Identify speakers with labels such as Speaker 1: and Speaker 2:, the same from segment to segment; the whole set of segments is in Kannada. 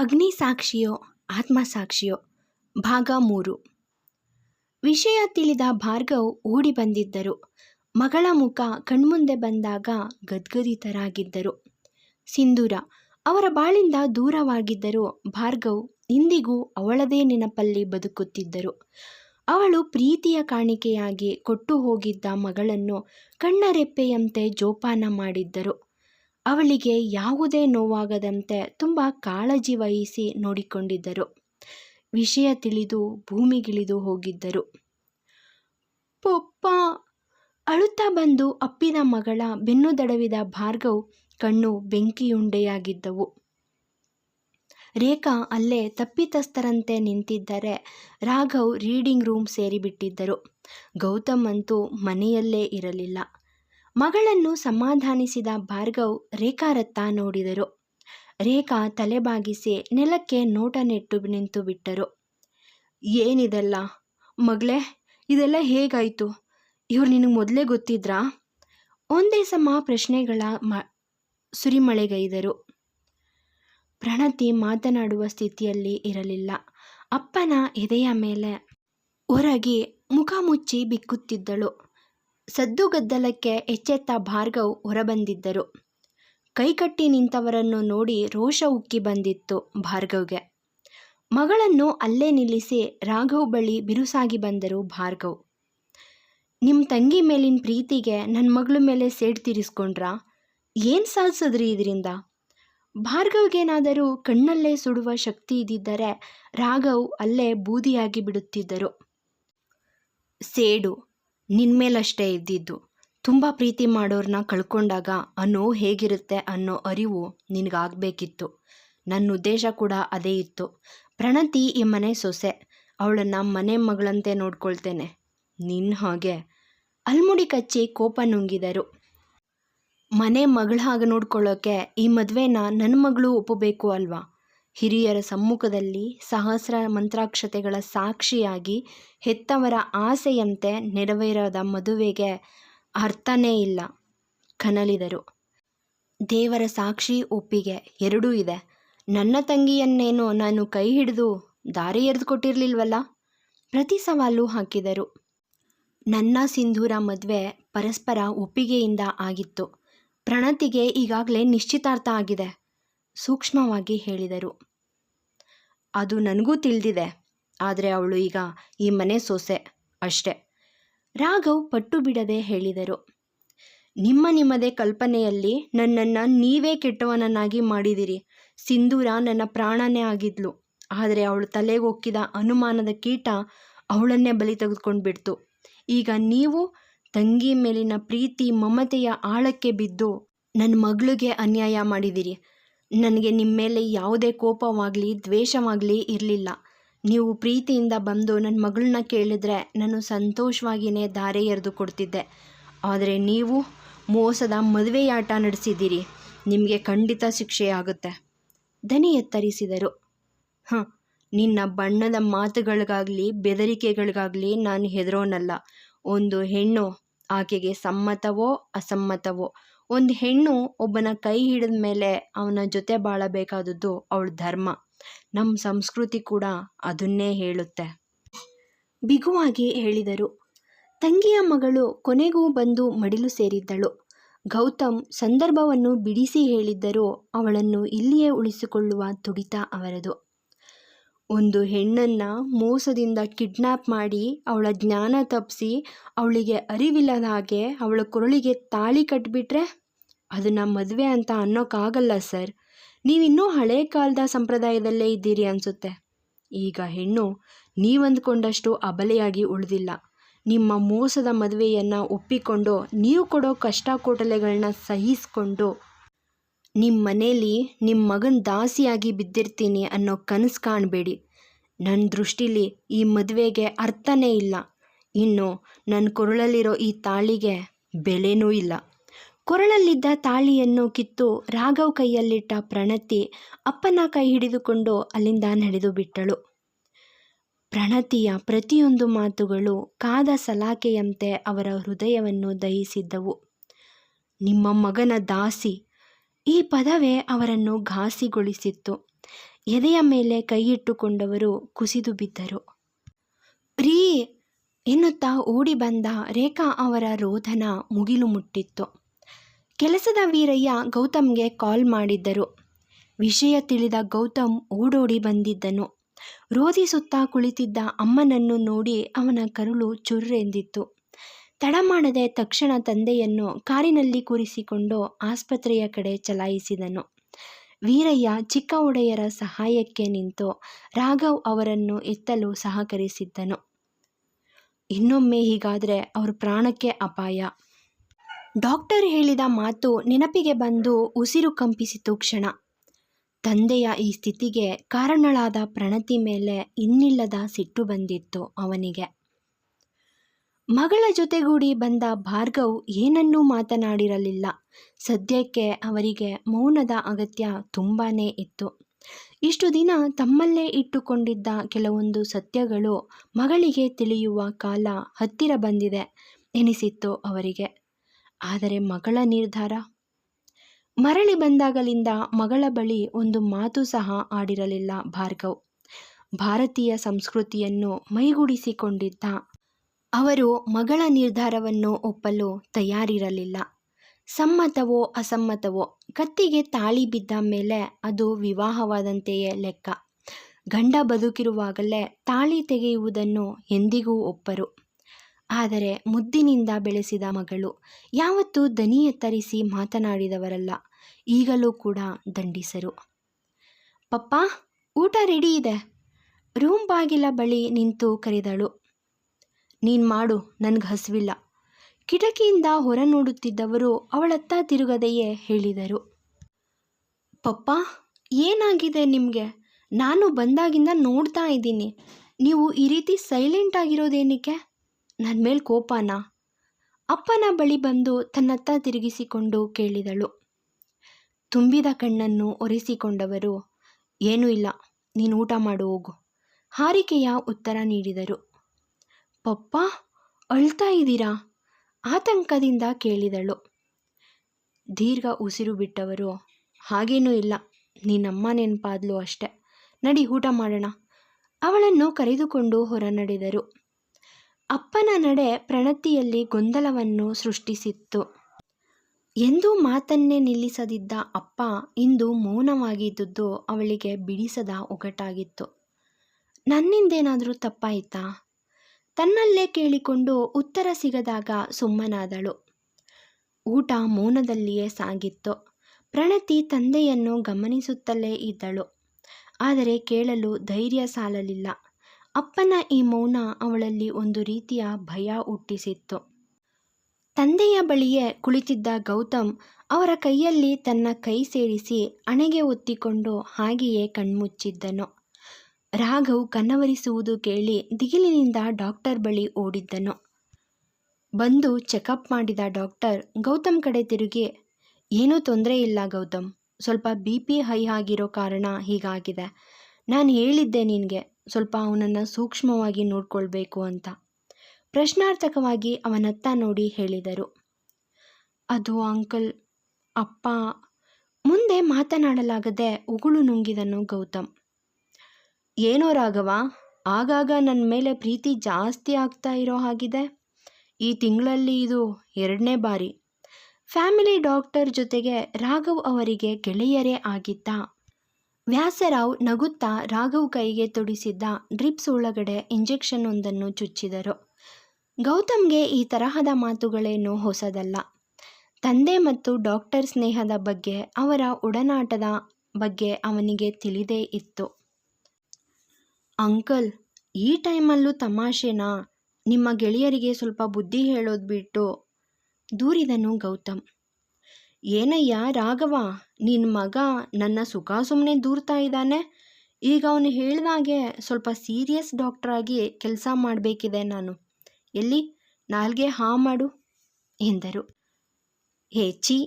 Speaker 1: ಅಗ್ನಿಸಾಕ್ಷಿಯೋ ಆತ್ಮಸಾಕ್ಷಿಯೋ ಭಾಗ ಮೂರು. ವಿಷಯ ತಿಳಿದ ಭಾರ್ಗವ್ ಓಡಿ ಬಂದಿದ್ದರು. ಮಗಳ ಮುಖ ಕಣ್ಮುಂದೆ ಬಂದಾಗ ಗದ್ಗದಿತರಾಗಿದ್ದರು. ಸಿಂಧೂರ, ಅವರ ಬಾಳಿಂದ ದೂರವಾಗಿದ್ದರೂ ಭಾರ್ಗವ್ ಇಂದಿಗೂ ಅವಳದೇ ನೆನಪಲ್ಲಿ ಬದುಕುತ್ತಿದ್ದರು. ಅವಳು ಪ್ರೀತಿಯ ಕಾಣಿಕೆಯಾಗಿ ಕೊಟ್ಟು ಹೋಗಿದ್ದ ಮಗಳನ್ನು ಕಣ್ಣರೆಪ್ಪೆಯಂತೆ ಜೋಪಾನ ಮಾಡಿದ್ದರು. ಅವಳಿಗೆ ಯಾವುದೇ ನೋವಾಗದಂತೆ ತುಂಬ ಕಾಳಜಿ ವಹಿಸಿ ನೋಡಿಕೊಂಡಿದ್ದರು. ವಿಷಯ ತಿಳಿದು ಭೂಮಿಗಿಳಿದು ಹೋಗಿದ್ದರು. ಪೊಪ್ಪ! ಅಳುತ್ತಾ ಬಂದು ಅಪ್ಪಿನ ಮಗಳ ಬೆನ್ನು ದಡವಿದ ಭಾರ್ಗವ್ ಕಣ್ಣು ಬೆಂಕಿಯುಂಡೆಯಾಗಿದ್ದವು. ರೇಖಾ ಅಲ್ಲೇ ತಪ್ಪಿತಸ್ಥರಂತೆ ನಿಂತಿದ್ದರೆ ರಾಘವ್ ರೀಡಿಂಗ್ ರೂಮ್ ಸೇರಿಬಿಟ್ಟಿದ್ದರು. ಗೌತಮ್ ಅಂತೂ ಮನೆಯಲ್ಲೇ ಇರಲಿಲ್ಲ. ಮಗಳನ್ನು ಸಮಾಧಾನಿಸಿದ ಭಾರ್ಗವ್ ರೇಖಾರತ್ತ ನೋಡಿದರು. ರೇಖಾ ತಲೆಬಾಗಿಸಿ ನೆಲಕ್ಕೆ ನೋಟ ನೆಟ್ಟು ನಿಂತು ಬಿಟ್ಟರು. ಏನಿದೆಲ್ಲ? ಮಗಳೇ, ಇದೆಲ್ಲ ಹೇಗಾಯಿತು? ಇವ್ರು ನಿನಗೆ ಮೊದಲೇ ಗೊತ್ತಿದ್ರಾ? ಒಂದೇ ಸಮ ಪ್ರಶ್ನೆಗಳ ಮ, ಸುರಿಮಳೆಗೈದರು. ಪ್ರಣತಿ ಮಾತನಾಡುವ ಸ್ಥಿತಿಯಲ್ಲಿ ಇರಲಿಲ್ಲ. ಅಪ್ಪನ ಎದೆಯ ಮೇಲೆ ಹೊರಗೆ ಮುಖ ಮುಚ್ಚಿ ಬಿಕ್ಕುತ್ತಿದ್ದಳು. ಸದ್ದುಗದ್ದಲಕ್ಕೆ ಎಚ್ಚೆತ್ತ ಭಾರ್ಗವ್ ಹೊರಬಂದಿದ್ದರು. ಕೈಕಟ್ಟಿ ನಿಂತವರನ್ನು ನೋಡಿ ರೋಷ ಉಕ್ಕಿ ಬಂದಿತ್ತು ಭಾರ್ಗವ್ಗೆ. ಮಗಳನ್ನು ಅಲ್ಲೇ ನಿಲ್ಲಿಸಿ ರಾಘವ್ ಬಳಿ ಬಿರುಸಾಗಿ ಬಂದರು ಭಾರ್ಗವ್. ನಿಮ್ಮ ತಂಗಿ ಮೇಲಿನ ಪ್ರೀತಿಗೆ ನನ್ನ ಮಗಳ ಮೇಲೆ ಸೇಡ್ ತೀರಿಸ್ಕೊಂಡ್ರಾ? ಏನು ಸಾಧಿಸಿದ್ರಿ ಇದರಿಂದ? ಭಾರ್ಗವ್ಗೇನಾದರೂ ಕಣ್ಣಲ್ಲೇ ಸುಡುವ ಶಕ್ತಿ ಇದ್ದಿದ್ದರೆ ರಾಘವ್ ಅಲ್ಲೇ ಬೂದಿಯಾಗಿ ಬಿಡುತ್ತಿದ್ದರು. ಸೇಡು. ನಿನ್ಮೇಲಷ್ಟೇ ಇದ್ದಿದ್ದು. ತುಂಬ ಪ್ರೀತಿ ಮಾಡೋರನ್ನ ಕಳ್ಕೊಂಡಾಗ ನೋವು ಹೇಗಿರುತ್ತೆ ಅನ್ನೋ ಅರಿವು ನಿನಗಾಗಬೇಕಿತ್ತು. ನನ್ನ ಉದ್ದೇಶ ಕೂಡ ಅದೇ ಇತ್ತು. ಪ್ರಣತಿ ಈ ಮನೆ ಸೊಸೆ. ಅವಳನ್ನು ಮನೆ ಮಗಳಂತೆ ನೋಡ್ಕೊಳ್ತೇನೆ. ನಿನ್ನ ಹಾಗೆ. ಅಲ್ಮುಡಿ ಕಚ್ಚಿ ಕೋಪ ನುಂಗಿದರು. ಮನೆ ಮಗಳ ಹಾಗೆ ನೋಡ್ಕೊಳ್ಳೋಕ್ಕೆ ಈ ಮದುವೆನ ನನ್ನ ಮಗಳು ಒಪ್ಪಬೇಕು ಅಲ್ವಾ? ಹಿರಿಯರ ಸಮ್ಮುಖದಲ್ಲಿ ಸಹಸ್ರ ಮಂತ್ರಾಕ್ಷತೆಗಳ ಸಾಕ್ಷಿಯಾಗಿ ಹೆತ್ತವರ ಆಸೆಯಂತೆ ನೆರವೇರದ ಮದುವೆಗೆ ಅರ್ಥನೇ ಇಲ್ಲ, ಕನಲಿದರು. ದೇವರ ಸಾಕ್ಷಿ ಒಪ್ಪಿಗೆ ಎರಡೂ ಇದೆ. ನನ್ನ ತಂಗಿಯನ್ನೇನೋ ನಾನು ಕೈ ಹಿಡಿದು ದಾರಿ ಎರೆದು ಕೊಟ್ಟಿರಲಿಲ್ವಲ್ಲ? ಪ್ರತಿ ಸವಾಲು ಹಾಕಿದರು. ನನ್ನ ಸಿಂಧೂರ ಮದುವೆ ಪರಸ್ಪರ ಒಪ್ಪಿಗೆಯಿಂದ ಆಗಿತ್ತು. ಪ್ರಣತಿಗೆ ಈಗಾಗಲೇ ನಿಶ್ಚಿತಾರ್ಥ ಆಗಿದೆ, ಸೂಕ್ಷ್ಮವಾಗಿ ಹೇಳಿದರು. ಅದು ನನಗೂ ತಿಳಿದಿದೆ. ಆದರೆ ಅವಳು ಈಗ ಈ ಮನೆ ಸೊಸೆ ಅಷ್ಟೆ. ರಾಘವ್ ಪಟ್ಟು ಬಿಡದೆ ಹೇಳಿದರು. ನಿಮ್ಮ ನಿಮ್ಮದೇ ಕಲ್ಪನೆಯಲ್ಲಿ ನನ್ನನ್ನು ನೀವೇ ಕೆಟ್ಟವನನ್ನಾಗಿ ಮಾಡಿದಿರಿ. ಸಿಂಧೂರ ನನ್ನ ಪ್ರಾಣನೇ ಆಗಿದ್ಲು. ಆದರೆ ಅವಳು ತಲೆಗೊಕ್ಕಿದ ಅನುಮಾನದ ಕೀಟ ಅವಳನ್ನೇ ಬಲಿ ತೆಗೆದುಕೊಂಡು ಬಿಡ್ತು ಈಗ ನೀವು ತಂಗಿ ಮೇಲಿನ ಪ್ರೀತಿ ಮಮತೆಯ ಆಳಕ್ಕೆ ಬಿದ್ದು ನನ್ನ ಮಗಳಿಗೆ ಅನ್ಯಾಯ ಮಾಡಿದಿರಿ. ನನಗೆ ನಿಮ್ಮ ಮೇಲೆ ಯಾವುದೇ ಕೋಪವಾಗಲಿ, ದ್ವೇಷವಾಗಲಿ ಇರಲಿಲ್ಲ. ನೀವು ಪ್ರೀತಿಯಿಂದ ಬಂದು ನನ್ನ ಮಗಳನ್ನ ಕೇಳಿದ್ರೆ ನಾನು ಸಂತೋಷವಾಗಿಯೇ ದಾರೆ ಎರೆದು ಕೊಡ್ತಿದ್ದೆ. ಆದರೆ ನೀವು ಮೋಸದ ಮದುವೆಯಾಟ ನಡೆಸಿದ್ದೀರಿ. ನಿಮಗೆ ಖಂಡಿತ ಶಿಕ್ಷೆಯಾಗುತ್ತೆ ದನಿ ಎತ್ತರಿಸಿದರು. ಹಾಂ, ನಿನ್ನ ಬಣ್ಣದ ಮಾತುಗಳಿಗಾಗಲಿ, ಬೆದರಿಕೆಗಳಿಗಾಗಲಿ ನಾನು ಹೆದರೋನಲ್ಲ. ಒಂದು ಹೆಣ್ಣು ಆಕೆಗೆ ಸಮ್ಮತವೋ, ಅಸಮ್ಮತವೋ? ಒಂದು ಹೆಣ್ಣು ಒಬ್ಬನ ಕೈ ಹಿಡಿದ ಮೇಲೆ ಅವನ ಜೊತೆ ಬಾಳಬೇಕಾದದ್ದು ಅವಳ ಧರ್ಮ. ನಮ್ಮ ಸಂಸ್ಕೃತಿ ಕೂಡ ಅದನ್ನೇ ಹೇಳುತ್ತೆ. ಬಿಗುವಾಗಿ ಹೇಳಿದರು. ತಂಗಿಯ ಮಗಳು ಕೊನೆಗೂ ಬಂದು ಮಡಿಲು ಸೇರಿದ್ದಳು. ಗೌತಮ್ ಸಂದರ್ಭವನ್ನು ಬಿಡಿಸಿ ಹೇಳಿದ್ದರೂ ಅವಳನ್ನು ಇಲ್ಲಿಯೇ ಉಳಿಸಿಕೊಳ್ಳುವ ತುಡಿತ ಅವರದು. ಒಂದು ಹೆಣ್ಣನ್ನು ಮೋಸದಿಂದ ಕಿಡ್ನ್ಯಾಪ್ ಮಾಡಿ ಅವಳ ಜ್ಞಾನ ತಪ್ಪಿಸಿ ಅವಳಿಗೆ ಅರಿವಿಲ್ಲದ ಹಾಗೆ ಅವಳ ಕೊರಳಿಗೆ ತಾಳಿ ಕಟ್ಟಿಬಿಟ್ರೆ ಅದನ್ನು ಮದುವೆ ಅಂತ ಅನ್ನೋಕ್ಕಾಗಲ್ಲ ಸರ್. ನೀವಿನ್ನೂ ಹಳೆ ಕಾಲದ ಸಂಪ್ರದಾಯದಲ್ಲೇ ಇದ್ದೀರಿ ಅನಿಸುತ್ತೆ. ಈಗ ಹೆಣ್ಣು ನೀವಂದ್ಕೊಂಡಷ್ಟು ಅಬಲೆಯಾಗಿ ಉಳಿದಿಲ್ಲ. ನಿಮ್ಮ ಮೋಸದ ಮದುವೆಯನ್ನು ಒಪ್ಪಿಕೊಂಡು ನೀವು ಕೊಡೋ ಕಷ್ಟ ಕೋಟಲೆಗಳನ್ನ ಸಹಿಸ್ಕೊಂಡು ನಿಮ್ಮ ಮನೇಲಿ ನಿಮ್ಮ ಮಗನ ದಾಸಿಯಾಗಿ ಬಿದ್ದಿರ್ತೀನಿ ಅನ್ನೋ ಕನಸು ಕಾಣಬೇಡಿ. ನನ್ನ ದೃಷ್ಟಿಲಿ ಈ ಮದುವೆಗೆ ಅರ್ಥನೇ ಇಲ್ಲ. ಇನ್ನು ನನ್ನ ಕೊರಳಲ್ಲಿರೋ ಈ ತಾಳಿಗೆ ಬೆಲೆನೂ ಇಲ್ಲ. ಕೊರಳಲ್ಲಿದ್ದ ತಾಳಿಯನ್ನು ಕಿತ್ತು ರಾಘವ್ ಕೈಯಲ್ಲಿಟ್ಟ ಪ್ರಣತಿ ಅಪ್ಪನ ಕೈ ಹಿಡಿದುಕೊಂಡು ಅಲ್ಲಿಂದ ನಡೆದು ಬಿಟ್ಟಳು. ಪ್ರಣತಿಯ ಪ್ರತಿಯೊಂದು ಮಾತುಗಳು ಕಾದ ಸಲಾಕೆಯಂತೆ ಅವರ ಹೃದಯವನ್ನು ದಹಿಸಿದ್ದವು. ನಿಮ್ಮ ಮಗನ ದಾಸಿ ಈ ಪದವೇ ಅವರನ್ನು ಘಾಸಿಗೊಳಿಸಿತ್ತು. ಎದೆಯ ಮೇಲೆ ಕೈಯಿಟ್ಟುಕೊಂಡವರು ಕುಸಿದು ಬಿದ್ದರು. ರೀ, ಎನ್ನುತ್ತಾ ಓಡಿ ಬಂದ ರೇಖಾ ಅವರ ರೋಧನ ಮುಗಿಲು ಮುಟ್ಟಿತ್ತು. ಕೆಲಸದ ವೀರಯ್ಯ ಗೌತಮ್ಗೆ ಕಾಲ್ ಮಾಡಿದ್ದರು. ವಿಷಯ ತಿಳಿದ ಗೌತಮ್ ಓಡೋಡಿ ಬಂದಿದ್ದನು. ರೋಧಿಸುತ್ತಾ ಕುಳಿತಿದ್ದ ಅಮ್ಮನನ್ನು ನೋಡಿ ಅವನ ಕರುಳು ಚುರ್ರೆಂದಿತ್ತು. ತಡ ಮಾಡದೆ ತಕ್ಷಣ ತಂದೆಯನ್ನು ಕಾರಿನಲ್ಲಿ ಕೂರಿಸಿಕೊಂಡು ಆಸ್ಪತ್ರೆಯ ಕಡೆ ಚಲಾಯಿಸಿದನು. ವೀರಯ್ಯ ಚಿಕ್ಕ ಒಡೆಯರ ಸಹಾಯಕ್ಕೆ ನಿಂತು ರಾಘವ್ ಅವರನ್ನು ಎತ್ತಲು ಸಹಕರಿಸಿದ್ದನು. ಇನ್ನೊಮ್ಮೆ ಹೀಗಾದರೆ ಅವರ ಪ್ರಾಣಕ್ಕೆ ಅಪಾಯ. ಡಾಕ್ಟರ್ ಹೇಳಿದ ಮಾತು ನೆನಪಿಗೆ ಬಂದು ಉಸಿರು ಕಂಪಿಸಿತು ಕ್ಷಣ. ತಂದೆಯ ಈ ಸ್ಥಿತಿಗೆ ಕಾರಣಳಾದ ಪ್ರಣತಿ ಮೇಲೆ ಇನ್ನಿಲ್ಲದ ಸಿಟ್ಟು ಬಂದಿತ್ತು ಅವನಿಗೆ. ಮಗಳ ಜೊತೆಗೂಡಿ ಬಂದ ಭಾರ್ಗವ್ ಏನನ್ನೂ ಮಾತನಾಡಿರಲಿಲ್ಲ. ಸದ್ಯಕ್ಕೆ ಅವರಿಗೆ ಮೌನದ ಅಗತ್ಯ ತುಂಬಾ ಇತ್ತು. ಇಷ್ಟು ದಿನ ತಮ್ಮಲ್ಲೇ ಇಟ್ಟುಕೊಂಡಿದ್ದ ಕೆಲವೊಂದು ಸತ್ಯಗಳು ಮಗಳಿಗೆ ತಿಳಿಯುವ ಕಾಲ ಹತ್ತಿರ ಬಂದಿದೆ ಎನಿಸಿತ್ತು ಅವರಿಗೆ. ಆದರೆ ಮಗಳ ನಿರ್ಧಾರ? ಮರಳಿ ಬಂದಾಗಲಿಂದ ಮಗಳ ಬಳಿ ಒಂದು ಮಾತು ಸಹ ಆಡಿರಲಿಲ್ಲ ಭಾರ್ಗವ್. ಭಾರತೀಯ ಸಂಸ್ಕೃತಿಯನ್ನು ಮೈಗೂಡಿಸಿಕೊಂಡಿದ್ದ ಅವರು ಮಗಳ ನಿರ್ಧಾರವನ್ನು ಒಪ್ಪಲು ತಯಾರಿರಲಿಲ್ಲ. ಸಮ್ಮತವೋ ಅಸಮ್ಮತವೋ ಕತ್ತಿಗೆ ತಾಳಿ ಬಿದ್ದ ಮೇಲೆ ಅದು ವಿವಾಹವಾದಂತೆಯೇ ಲೆಕ್ಕ. ಗಂಡ ಬದುಕಿರುವಾಗಲೇ ತಾಳಿ ತೆಗೆಯುವುದನ್ನು ಎಂದಿಗೂ ಒಪ್ಪರು. ಆದರೆ ಮುದ್ದಿನಿಂದ ಬೆಳೆಸಿದ ಮಗಳು ಯಾವತ್ತೂ ದನಿ ಎತ್ತರಿಸಿ ಮಾತನಾಡಿದವರಲ್ಲ, ಈಗಲೂ ಕೂಡ ದಂಡಿಸರು. ಪಪ್ಪ, ಊಟ ರೆಡಿ ಇದೆ. ರೂಮ್ ಬಾಗಿಲ ಬಳಿ ನಿಂತು ಕರೆದಳು. ನೀನು ಮಾಡು, ನನಗೆ ಹಸಿವಿಲ್ಲ. ಕಿಟಕಿಯಿಂದ ಹೊರ ನೋಡುತ್ತಿದ್ದವರು ಅವಳತ್ತ ತಿರುಗದೆಯೇ ಹೇಳಿದರು. ಪಪ್ಪ, ಏನಾಗಿದೆ ನಿಮಗೆ? ನಾನು ಬಂದಾಗಿಂದ ನೋಡ್ತಾ ಇದ್ದೀನಿ. ನೀವು ಈ ರೀತಿ ಸೈಲೆಂಟ್ ಆಗಿರೋದೇನಕ್ಕೆ? ನನ್ನ ಮೇಲೆ ಕೋಪಾನ? ಅಪ್ಪನ ಬಳಿ ಬಂದು ತನ್ನತ್ತ ತಿರುಗಿಸಿಕೊಂಡು ಕೇಳಿದಳು. ತುಂಬಿದ ಕಣ್ಣನ್ನು ಒರೆಸಿಕೊಂಡವರು, ಏನೂ ಇಲ್ಲ, ನೀನು ಊಟ ಮಾಡು, ಹೋಗು. ಹಾರಿಕೆಯ ಉತ್ತರ ನೀಡಿದರು. ಪಪ್ಪ, ಅಳ್ತಾ ಇದ್ದೀರಾ? ಆತಂಕದಿಂದ ಕೇಳಿದಳು. ದೀರ್ಘ ಉಸಿರು ಬಿಟ್ಟವರು. ಹಾಗೇನೂ ಇಲ್ಲ. ನಿನ್ನಮ್ಮ ನೆನಪಾದ್ಲು ಅಷ್ಟೆ. ನಡಿ, ಊಟ ಮಾಡೋಣ. ಅವಳನ್ನು ಕರೆದುಕೊಂಡು ಹೊರ ನಡೆದರು ಅಪ್ಪನ ನಡೆ ಪ್ರಣತಿಯಲ್ಲಿ ಗೊಂದಲವನ್ನು ಸೃಷ್ಟಿಸಿತ್ತು. ಎಂದೂ ಮಾತನ್ನೇ ನಿಲ್ಲಿಸದಿದ್ದ ಅಪ್ಪ ಇಂದು ಮೌನವಾಗಿದ್ದುದು ಅವಳಿಗೆ ಬಿಡಿಸದ ಒಗಟಾಗಿತ್ತು. ನನ್ನಿಂದೇನಾದರೂ ತಪ್ಪಾಯಿತಾ? ತನ್ನಲ್ಲೇ ಕೇಳಿಕೊಂಡು ಉತ್ತರ ಸಿಗದಾಗ ಸುಮ್ಮನಾದಳು. ಊಟ ಮೌನದಲ್ಲಿಯೇ ಸಾಗಿತ್ತು. ಪ್ರಣತಿ ತಂದೆಯನ್ನು ಗಮನಿಸುತ್ತಲೇ ಇದ್ದಳು. ಆದರೆ ಕೇಳಲು ಧೈರ್ಯ ಸಾಲಲಿಲ್ಲ. ಅಪ್ಪನ ಈ ಮೌನ ಅವಳಲ್ಲಿ ಒಂದು ರೀತಿಯ ಭಯ ಹುಟ್ಟಿಸಿತ್ತು. ತಂದೆಯ ಬಳಿಯೇ ಕುಳಿತಿದ್ದ ಗೌತಮ್ ಅವರ ಕೈಯಲ್ಲಿ ತನ್ನ ಕೈ ಸೇರಿಸಿ ಅಣೆಗೆ ಒತ್ತಿಕೊಂಡು ಹಾಗೆಯೇ ಕಣ್ಮುಚ್ಚಿದ್ದನು. ರಾಘವ್ ಕನ್ನವರಿಸುವುದು ಕೇಳಿ ದಿಗಿಲಿನಿಂದ ಡಾಕ್ಟರ್ ಬಳಿ ಓಡಿದ್ದನು. ಬಂದು ಚೆಕಪ್ ಮಾಡಿದ ಡಾಕ್ಟರ್, ಗೌತಮ್ ಕಡೆ ತಿರುಗಿ, ಏನೂ ತೊಂದರೆ ಇಲ್ಲ ಗೌತಮ್. ಸ್ವಲ್ಪ ಬಿ ಪಿ ಹೈ ಆಗಿರೋ ಕಾರಣ ಹೀಗಾಗಿದೆ. ನಾನು ಹೇಳಿದ್ದೆ ನಿನಗೆ, ಸ್ವಲ್ಪ ಅವನನ್ನು ಸೂಕ್ಷ್ಮವಾಗಿ ನೋಡ್ಕೊಳ್ಬೇಕು ಅಂತ. ಪ್ರಶ್ನಾರ್ಥಕವಾಗಿ ಅವನತ್ತ ನೋಡಿ ಹೇಳಿದರು. ಅದು ಅಂಕಲ್, ಅಪ್ಪ. ಮುಂದೆ ಮಾತನಾಡಲಾಗದೆ ಉಗುಳು ನುಂಗಿದನು ಗೌತಮ್. ಏನೋ ರಾಘವ, ಆಗಾಗ ನನ್ನ ಮೇಲೆ ಪ್ರೀತಿ ಜಾಸ್ತಿ ಆಗ್ತಾ ಇರೋ ಹಾಗಿದೆ. ಈ ತಿಂಗಳಲ್ಲಿ ಇದು ಎರಡನೇ ಬಾರಿ. ಫ್ಯಾಮಿಲಿ ಡಾಕ್ಟರ್ ಜೊತೆಗೆ ರಾಘವ್ ಅವರಿಗೆ ಗೆಳೆಯರೇ ಆಗಿದ್ದ. ವ್ಯಾಸರಾವ್ ನಗುತ್ತಾ ರಾಘವ್ ಕೈಗೆ ತೊಡಿಸಿದ್ದ ಡ್ರಿಪ್ಸ್ ಒಳಗಡೆ ಇಂಜೆಕ್ಷನ್ ಒಂದನ್ನು ಚುಚ್ಚಿದರು. ಗೌತಮ್ಗೆ ಈ ತರಹದ ಮಾತುಗಳೇನು ಹೊಸದಲ್ಲ. ತಂದೆ ಮತ್ತು ಡಾಕ್ಟರ್ ಸ್ನೇಹದ ಬಗ್ಗೆ ಅವರ ಒಡನಾಟದ ಬಗ್ಗೆ ಅವನಿಗೆ ತಿಳಿದೇ ಇತ್ತು. ಅಂಕಲ್, ಈ ಟೈಮಲ್ಲೂ ತಮಾಷೆನಾ? ನಿಮ್ಮ ಗೆಳೆಯರಿಗೆ ಸ್ವಲ್ಪ ಬುದ್ಧಿ ಹೇಳೋದು ಬಿಟ್ಟು. ದೂರಿದನು ಗೌತಮ್. ಏನಯ್ಯ ರಾಘವ ನಿನ್ನ ಮಗ ನನ್ನ ಸುಖ ಸುಮ್ಮನೆ ದೂರ್ತಾ ಇದ್ದಾನೆ? ಈಗ ಅವನು ಹೇಳ್ದಾಗೆ ಸ್ವಲ್ಪ ಸೀರಿಯಸ್ ಡಾಕ್ಟ್ರಾಗಿ ಕೆಲಸ ಮಾಡಬೇಕಿದೆ ನಾನು. ಎಲ್ಲಿ? ನಾಲ್ಗೆ ಹಾ ಮಾಡು, ಎಂದರು. ಹೆಚ್ಚಿ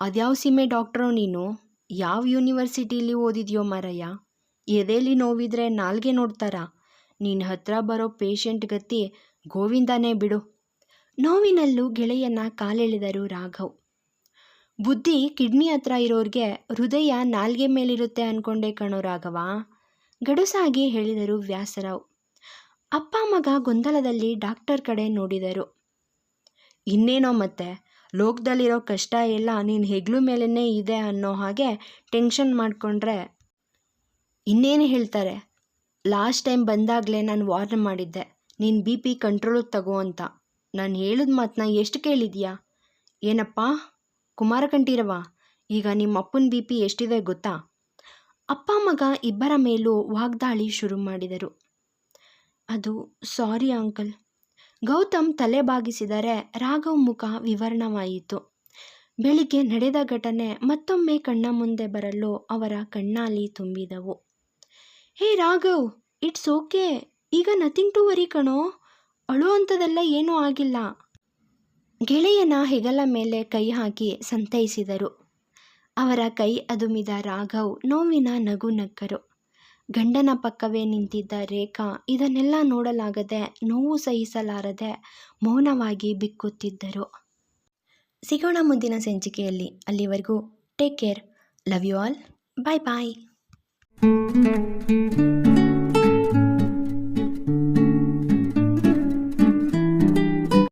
Speaker 1: ಅದ್ಯಾವ ಸೀಮೆ ಡಾಕ್ಟ್ರೋ ನೀನು? ಯಾವ ಯೂನಿವರ್ಸಿಟಿಲಿ ಓದಿದೆಯೋ ಮಾರಯ್ಯ? ಎದೆಲಿ ನೋವಿದ್ರೆ ನಾಲ್ಗೆ ನೋಡ್ತಾರಾ? ನಿನ್ನ ಹತ್ರ ಬರೋ ಪೇಷಂಟ್ ಗತಿ ಗೋವಿಂದನೇ ಬಿಡು. ನೋವಿನಲ್ಲೂ ಗೆಳೆಯನ್ನ ಕಾಲೆಳೆದರು ರಾಘವ್. ಬುದ್ಧಿ ಕಿಡ್ನಿ ಹತ್ರ ಇರೋರಿಗೆ ಹೃದಯ ನಾಲ್ಗೆ ಮೇಲಿರುತ್ತೆ ಅನ್ಕೊಂಡೆ ಕಣೋ ರಾಘವ. ಗಡುಸಾಗಿ ಹೇಳಿದರು ವ್ಯಾಸರಾವ್. ಅಪ್ಪ ಮಗ ಗೊಂದಲದಲ್ಲಿ ಡಾಕ್ಟರ್ ಕಡೆ ನೋಡಿದರು. ಇನ್ನೇನೋ ಮತ್ತೆ? ಲೋಕದಲ್ಲಿರೋ ಕಷ್ಟ ಎಲ್ಲ ನೀನು ಹೆಗ್ಲು ಮೇಲೇ ಇದೆ ಅನ್ನೋ ಹಾಗೆ ಟೆನ್ಷನ್ ಮಾಡಿಕೊಂಡ್ರೆ ಇನ್ನೇನು ಹೇಳ್ತಾರೆ? ಲಾಸ್ಟ್ ಟೈಮ್ ಬಂದಾಗಲೇ ನಾನು ವಾರ್ನ್ ಮಾಡಿದ್ದೆ. ನೀನು ಬಿ ಪಿ ಕಂಟ್ರೋಲಿಗೆ ತಗೋ ಅಂತ. ನಾನು ಹೇಳಿದ ಮಾತನ್ನ ಎಷ್ಟು ಕೇಳಿದ್ಯಾ? ಏನಪ್ಪ? ಕುಮಾರ ಕಂಠೀರವ ಈಗ ನಿಮ್ಮ ಅಪ್ಪನ ಬಿ ಪಿ ಎಷ್ಟಿದೆ ಗೊತ್ತಾ? ಅಪ್ಪ ಮಗ ಇಬ್ಬರ ಮೇಲೂ ವಾಗ್ದಾಳಿ ಶುರು ಮಾಡಿದರು. ಅದು ಸಾರಿ ಅಂಕಲ್. ಗೌತಮ್ ತಲೆ ಬಾಗಿಸಿದರೆ ರಾಘವ್ ಮುಖ ವಿವರಣವಾಯಿತು. ಬೆಳಿಗ್ಗೆ ನಡೆದ ಘಟನೆ ಮತ್ತೊಮ್ಮೆ ಕಣ್ಣ ಮುಂದೆ ಬರಲು ಅವರ ಕಣ್ಣಾಲಿ ತುಂಬಿದವು. Hey Raghav it's okay. ಈಗ ನಥಿಂಗ್ ಟು ವರಿ ಕಣೋ. ಅಳು ಅಂಥದ್ದೆಲ್ಲ ಏನೂ ಆಗಿಲ್ಲ. ಗೆಳೆಯನ ಹೆಗಲ ಮೇಲೆ ಕೈ ಹಾಕಿ ಸಂತೈಸಿದರು. ಅವರ ಕೈ ಅದುಮಿದ ರಾಘವ್ ನೋವಿನ ನಗು ನಕ್ಕರು. ಗಂಡನ ಪಕ್ಕವೇ ನಿಂತಿದ್ದ ರೇಖಾ ಇದನ್ನೆಲ್ಲ ನೋಡಲಾಗದೆ ನೋವು ಸಹಿಸಲಾರದೆ ಮೌನವಾಗಿ ಬಿಕ್ಕುತ್ತಿದ್ದರು. ಸಿಗೋಣ ಮುಂದಿನ ಸಂಚಿಕೆಯಲ್ಲಿ. ಅಲ್ಲಿವರೆಗೂ take care love you all bye bye Thank you.